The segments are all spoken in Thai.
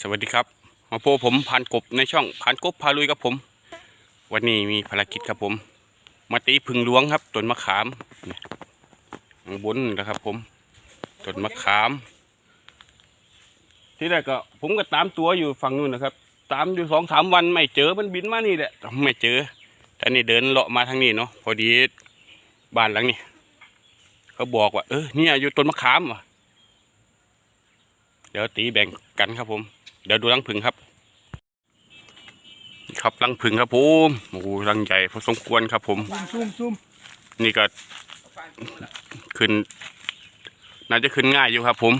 สวัสดีครับ มาพบผมพานกบในช่องพานกบพาลุยกับผม วันนี้มีภารกิจครับผม มาตีพึ่งหลวงครับต้นมะขามนี่ข้างบนนะครับผมต้นมะขาม ที่แรกก็ผมก็ตามตัวอยู่ฝั่งนู้นนะครับ ตามอยู่สองสามวันไม่เจอมันบินมานี่แหละไม่เจอแต่นี่เดินเลาะมาทางนี้เนาะพอดีบ้านหลังนี้เขาบอกว่าเออเนี่ยอยู่ต้นมะขามว่ะ ดี๋ยวตีแบ่งกันครับผม เดี๋ยวดูรังผึ่งครับนี่ครับรังผึ่งครับผมโอ้โหรังใหญ่พอสมควรครับผมซูมซูมนี่ก็ขึ้น น่าจะขึ้นง่ายอยู่ครับผม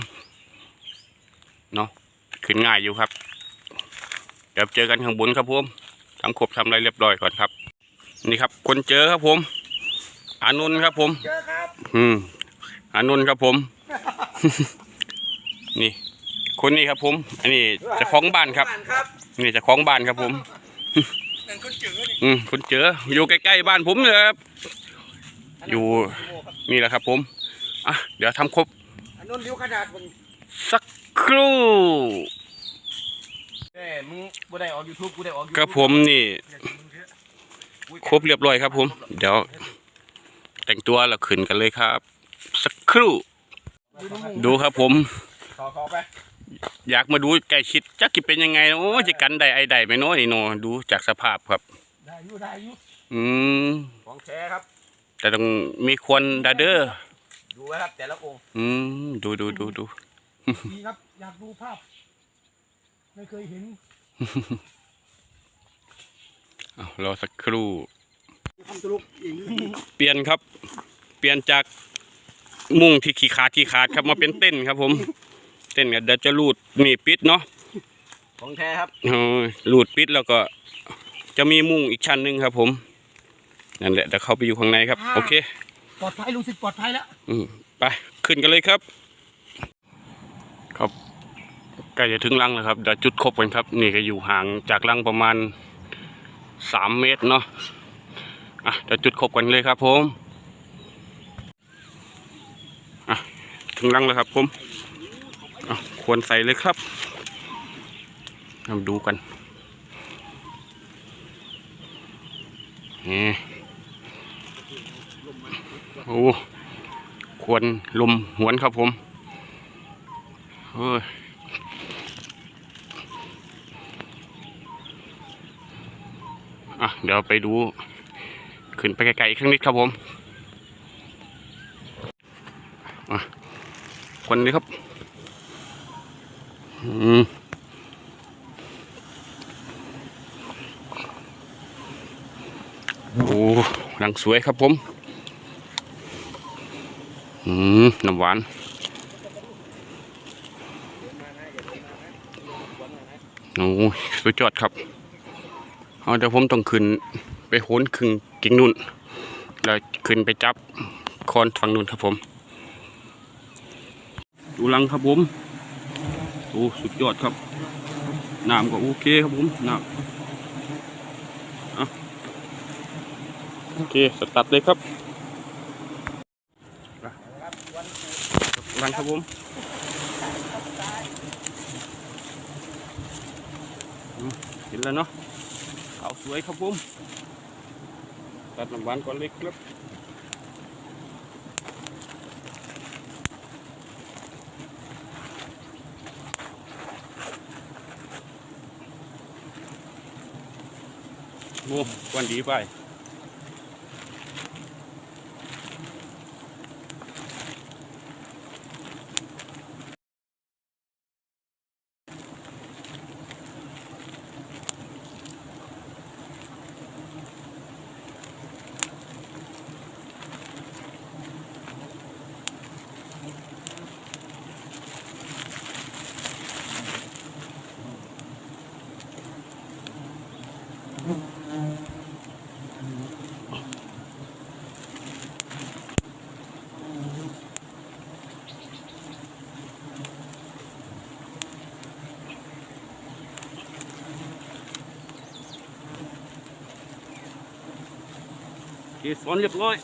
เนาะขึ้นง่ายอยู่ครับ เดี๋ยวเจอกันข้างบนครับผมทำครบทำอะไรเรียบร้อยก่อนครับ นี่ครับ คนเจอครับผมอานนท์ครับผม เจอครับ อืมอานนท์ครับผม นี่ คนนี้ครับผม อันนี้เจะคล้าของบ้านครับ ครับนี่เจะคล้าของบ้านครับผม นั่นคนเจอนี่อืมคนเจออยู่ใกล้ๆบ้านผมเลยครับ อยู่ นี่แหละครับผม อะ เดี๋ยวทำครบอันนู้นเลี้ยวขนาดมึงสักครู่ เอ้มึงกูได้ออกยูทูบกูได้ออกยูทูครับผมนี่ ครบเรียบร้อยครับผม เดี๋ยว แต่งตัวแล้วขึ้นกันเลยครับ สักครู่ ดูครับผม ขอขอไป อยากมาดูใกล้ชิดจักกิเป็นยังไงโอ้จะกันได้ไอได้ไหมเน้อยโนดูจากสภาพครับ ได้อยู่ได้อยู่อืมของแท้ครับ แต่ต้องมีควรดาเดอร์ดูไว้ครับแต่ละองค์อืมดูดูดูดูดีครับอยากดูภาพ ไม่เคยเห็นเอารอสักครู่ทำตลกเองเปลี่ยนครับ เปลี่ยนจากมุ้งที่ขี้ขาดขี้ขาดครับมาเป็นเต้นครับผม เต้นก็เดี๋ยวจะรูดนี่ปิดเนาะของแท้ครับเออรูดปิดแล้วก็ จะมีมุ้งอีกชั้นหนึ่งครับ ผมนั่นแหละเดี๋ยวเข้าไปอยู่ข้างในครับ โอเค ปลอดภัยรู้สึกปลอดภัยแล้วอืมไปขึ้นกันเลยครับ ครับใกล้จะถึงรังแล้วครับเดี๋ยวจุดครบกันครับ นี่ก็อยู่ห่างจากรังประมาณสามเมตรเนาะอะเดี๋ยวจุดครบกันเลยครับ ผมอะถึงรังแล้วครับ ผมอะ ควรใส่เลยครับมาดูกันนี่โอ้ควรลมหวนครับผมเอ้ยอะเดี๋ยวไปดู ขึ้นไปไกลๆอีกครั้งนิดครับผม อะควันนี้ครับ โอ้ดังสวยครับผม อืม น้ำหวานโอ้สุดยอดครับ เอาเดี๋ยวผมต้องขึ้นไปโหนขึงกิ่งนุ่น แล้วขึ้นไปจับคอนฝั่งนุ่นครับผม ดูลังครับผม อ้สุดยอดครับน้ำก็โอเคครับผมน้ำโอเคสตาร์ทเลยครับรังครับผมอืมเห็นแล้วเนาะขาวสวยครับผมตัดน้ำหวานก่อนเล็กครับ วันดีไป เกสรเรียบร้อย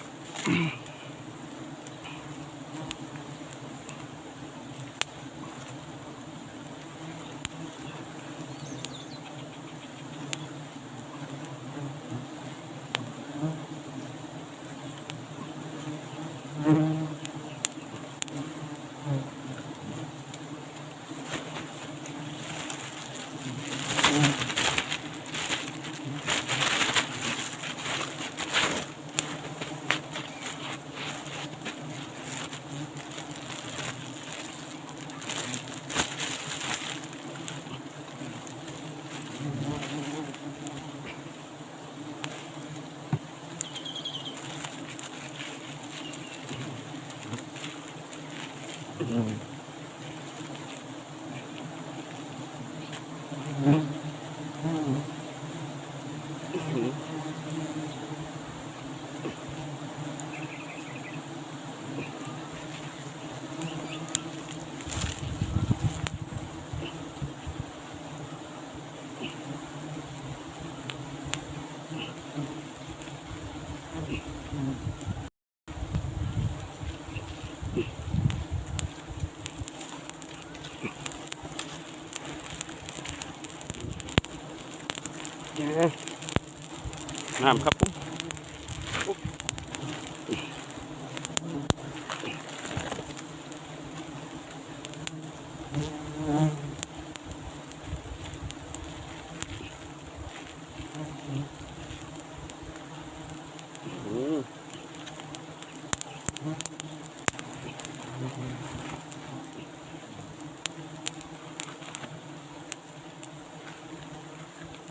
น้ำครับผม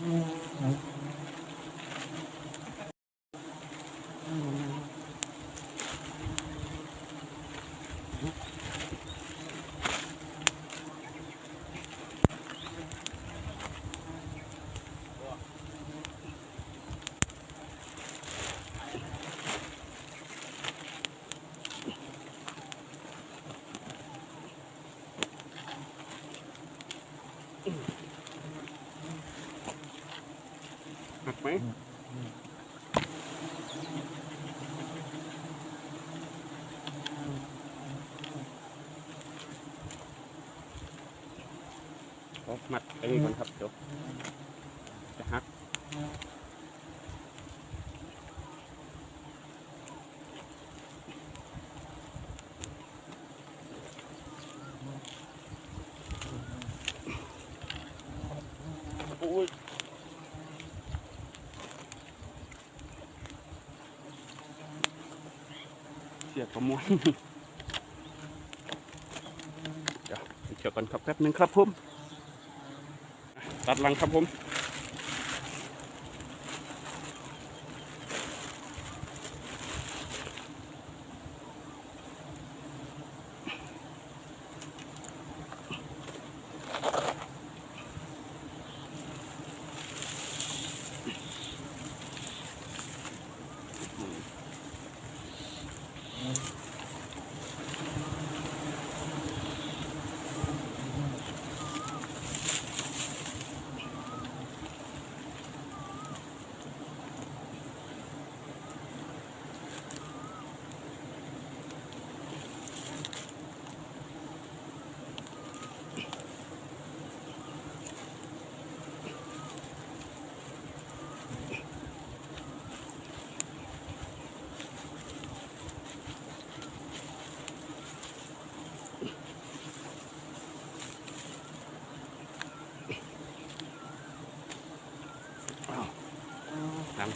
อืมหักไหมข อมัดตรงนี้ก่อนครับเดี๋ยวจะหักโอ้ยเสียกประมวลเดี๋ยวไปเชื่อกันครับแป๊บหนึงครับผม ตัดหลังครับผม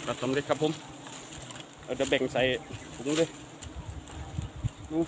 น้ำผสมเลยครับผมเราจะแบ่งใส่ถุงเลยดู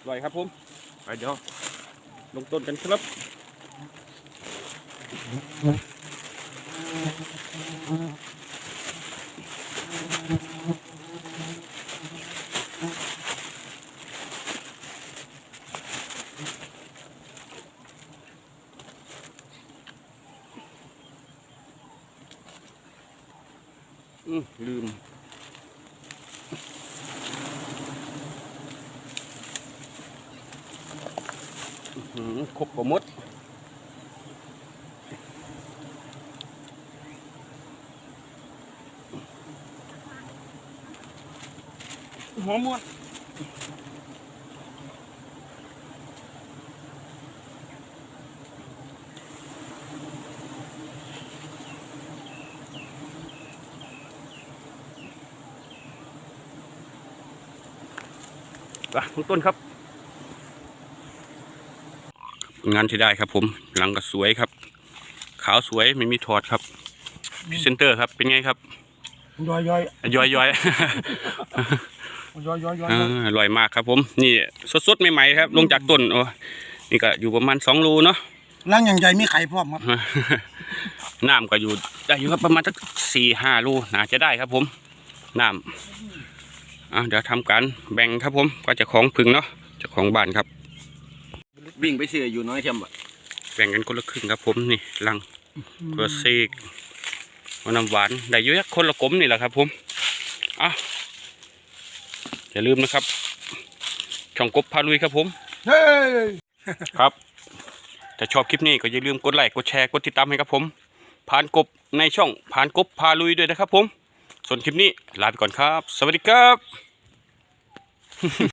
อร่ อยครับผมไปเดี๋ยวลงต้นกันครับ อืมลืมอื้อหือ ครบกว่าหมดหอมมดอะทุกต้นครับ งานที่ได้ครับ ผมหลังก็สวยครับ ขาวสวยไม่มีถอดครับพรีเซนเตอร์ครับ เป็นไงครับย่อยย่อยย้อยย้อยย่อยย่อยย่อยอ่าอร่อยมากครับ ผม นี่สดๆใหม่ๆครับ ลงจากต้นโอ้นี่ก็อยู่ประมาณสองรูเนาะร่างอย่างใหญ่มีไข่พร้อมครับน้ำก็อยู่ได้อยู่ครับประมาณสักสี่ห้ารูน่าจะได้ครับ ผมน้ำอะเดี๋ยวทำการแบ่งครับผมก็จะของพึ่งเนาะเจะของบ้านครับ วิ่งไปเสืออยู่น้อยเทียมอะแบ่งกันคนละครึ่งครับผมนี่ลังตัวเซกมะน้ำหวานได้เยอะคนละกลมนี่แหละครับ ผมอะอย่าลืมนะครับ ช่องกบพาลุยครับผมเฮ้ยครับถ้าชอบคลิปนี้ก็อย่าลืมกดไลค์กดแชร์กดติดตามให้ครับผม ผ่านกบในช่องผ่านกบพาลุยด้วยนะครับ ผม ส่วนคลิปนี้ลาไปก่อนครับ สวัสดีครับ